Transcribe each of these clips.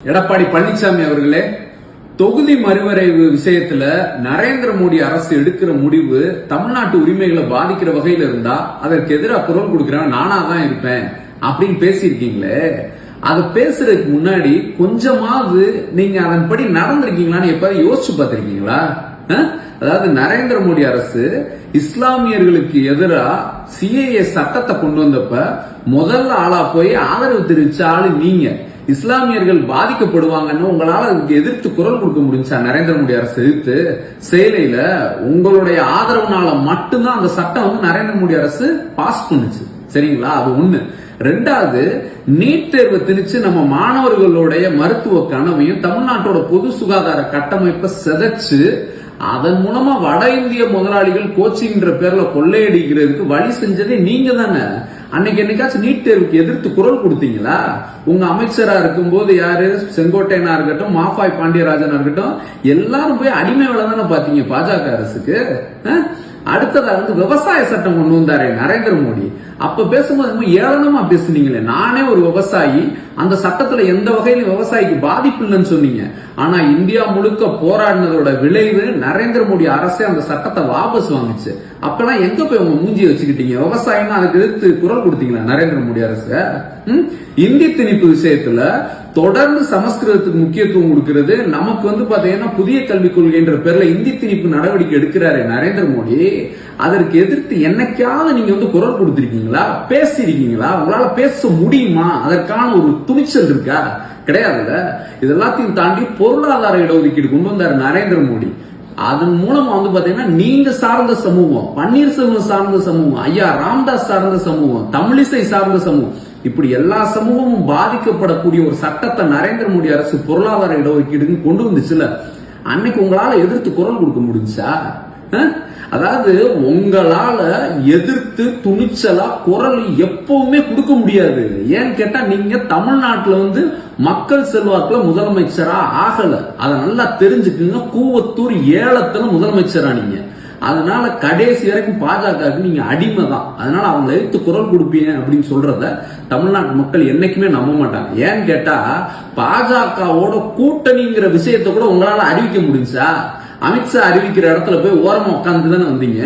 எடப்பாடி பழனிசாமி அவர்களே தொகுதி மறுவரைவு விஷயத்துல நரேந்திர மோடி அரசு எடுக்கிற முடிவு தமிழ்நாட்டு உரிமைகளை பாதிக்கிற வகையில இருந்தா அதற்கு எதிராக குரல் கொடுக்கிறேன் நானா தான் இருப்பேன் அப்படின்னு பேசியிருக்கீங்களே. அதை பேசுறதுக்கு முன்னாடி கொஞ்சமாவது நீங்க அதன்படி நடந்திருக்கீங்களான்னு எப்ப யோசிச்சு பார்த்திருக்கீங்களா? அஹ்? அதாவது நரேந்திர மோடி அரசு இஸ்லாமியர்களுக்கு எதிராக சிஏஏ சட்டத்தை கொண்டு வந்தப்ப முதல்ல ஆளா போய் ஆதரவு தெரிவிச்ச ஆளு நீங்க. இஸ்லாமியர்கள் பாதிக்கப்படுவாங்கன்னு உங்களால அதுக்கு எதிர்த்து குரல் கொடுக்க முடிஞ்சா நரேந்திர மோடி அரசு எதிர்த்து. செயலையில உங்களுடைய ஆதரவுனால மட்டும்தான் அந்த சட்டம் வந்து நரேந்திர மோடி அரசு பாஸ் பண்ணுச்சு. சரிங்களா? அது ஒண்ணு. ரெண்டாவது நீட் தேர்வை திணிச்சு நம்ம மாணவர்களுடைய மருத்துவ கனவையும் தமிழ்நாட்டோட பொது சுகாதார கட்டமைப்பை சிதைச்சு அதன் மூலமா வட இந்திய முதலாளிகள் கோச்சிங்கிற பேர்ல கொள்ளையடிக்கிறதுக்கு வழி செஞ்சதே நீங்க தானே அன்னைக்கு என்னைக்காச்சும் நீட் தேர்வுக்கு எதிர்த்து குரல் கொடுத்தீங்களா? உங்க அமைச்சரா இருக்கும்போது யாரு? செங்கோட்டையனா இருக்கட்டும் மாஃபாய் பாண்டியராஜனா இருக்கட்டும் எல்லாரும் போய் அடிமை வேலை தானே பாத்தீங்க பாஜக அரசுக்கு? அஹ்? அடுத்ததா வந்து விவசாய சட்டம் கொண்டு வந்தாரு நரேந்திர மோடி. அப்ப பேசும்போது ரொம்ப ஏளனமா பேசுனீங்களே. நானே ஒரு விவசாயி அந்த சட்டத்துல எந்த வகையிலும் விவசாயிக்கு பாதிப்பு இல்லைன்னு சொன்னீங்க. ஆனா இந்தியா முழுக்க போராடினதோட விளைவு நரேந்திர மோடி அரசே அந்த சட்டத்தை வாபஸ் வாங்குச்சு. அப்பெல்லாம் எங்க போய் உங்க மூஞ்சிய வச்சுக்கிட்டீங்க? விவசாயம்னா அதுக்கு எதிர்த்து குரல் கொடுத்தீங்களா நரேந்திர மோடி அரசு? இந்தி திணிப்பு விஷயத்துல தொடர்ந்து சமஸ்கிருதத்துக்கு முக்கியத்துவம் கொடுக்கிறது. நமக்கு வந்து பாத்தீங்கன்னா புதிய கல்விக் கொள்கைன்ற பேர்ல இந்தி திணிப்பு நடவடிக்கை எடுக்கிறாரு நரேந்திர மோடி. அதற்கு எதிர்த்து என்னைக்காவது நீங்க வந்து குரல் கொடுத்திருக்கீங்களா? பேசியிருக்கீங்களா? உங்களால பேச முடியுமா? அதற்கான ஒரு துணிச்சல் இருக்கா? கிடையாதுல்ல. இது எல்லாத்தையும் தாண்டி பொருளாதார இடஒதுக்கீடு கொண்டு வந்தாரு நரேந்திர மோடி. அதன் மூலமா வந்து பாத்தீங்கன்னா நீங்க சார்ந்த சமூகம் பன்னீர்செல்வம் சார்ந்த சமூகம் ஐயா ராம்தாஸ் சார்ந்த சமூகம் தமிழிசை சார்ந்த சமூகம் இப்படி எல்லா சமூகமும் பாதிக்கப்படக்கூடிய ஒரு சட்டத்தை நரேந்திர மோடி அரசு பொருளாதார இடஒதுக்கீடுன்னு கொண்டு வந்துச்சுல. அன்னைக்கு உங்களால எதிர்த்து குரல் கொடுக்க முடிஞ்சா அதாவது உங்களால எதிர்த்து துணிச்சலா குரல் எப்பவுமே கொடுக்க முடியாது. ஏன்னு கேட்டா நீங்க தமிழ்நாட்டுல வந்து மக்கள் செல்வாக்குல முதலமைச்சரா ஆகல. அதை நல்லா தெரிஞ்சுக்குங்க. கூவத்தூர் ஏலத்துல முதலமைச்சரா நீங்க. அதனால கடைசி வரைக்கும் பாஜகவுக்கு நீங்க அடிமை தான் அதனால அவங்க எடுத்து குரல் கொடுப்பீங்க அப்படின்னு சொல்றத தமிழ்நாட்டு மக்கள் என்னைக்குமே நம்ப மாட்டாங்க. ஏன்னு கேட்டா பாஜகவோட கூட்டணிங்கிற விஷயத்தை கூட உங்களால அறிவிக்க முடிஞ்சா அமித்ஷா அறிவிக்கிற இடத்துல போய் ஓரமா உட்காந்து தானே வந்தீங்க.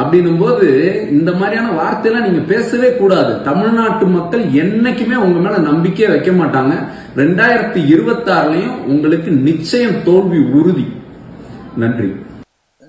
அப்படின்னும் போது இந்த மாதிரியான வார்த்தையெல்லாம் நீங்க பேசவே கூடாது. தமிழ்நாட்டு மக்கள் என்னைக்குமே உங்க மேல நம்பிக்கையே வைக்க மாட்டாங்க. ரெண்டாயிரத்தி இருபத்தி ஆறுலயும் உங்களுக்கு நிச்சயம் தோல்வி உறுதி. நன்றி.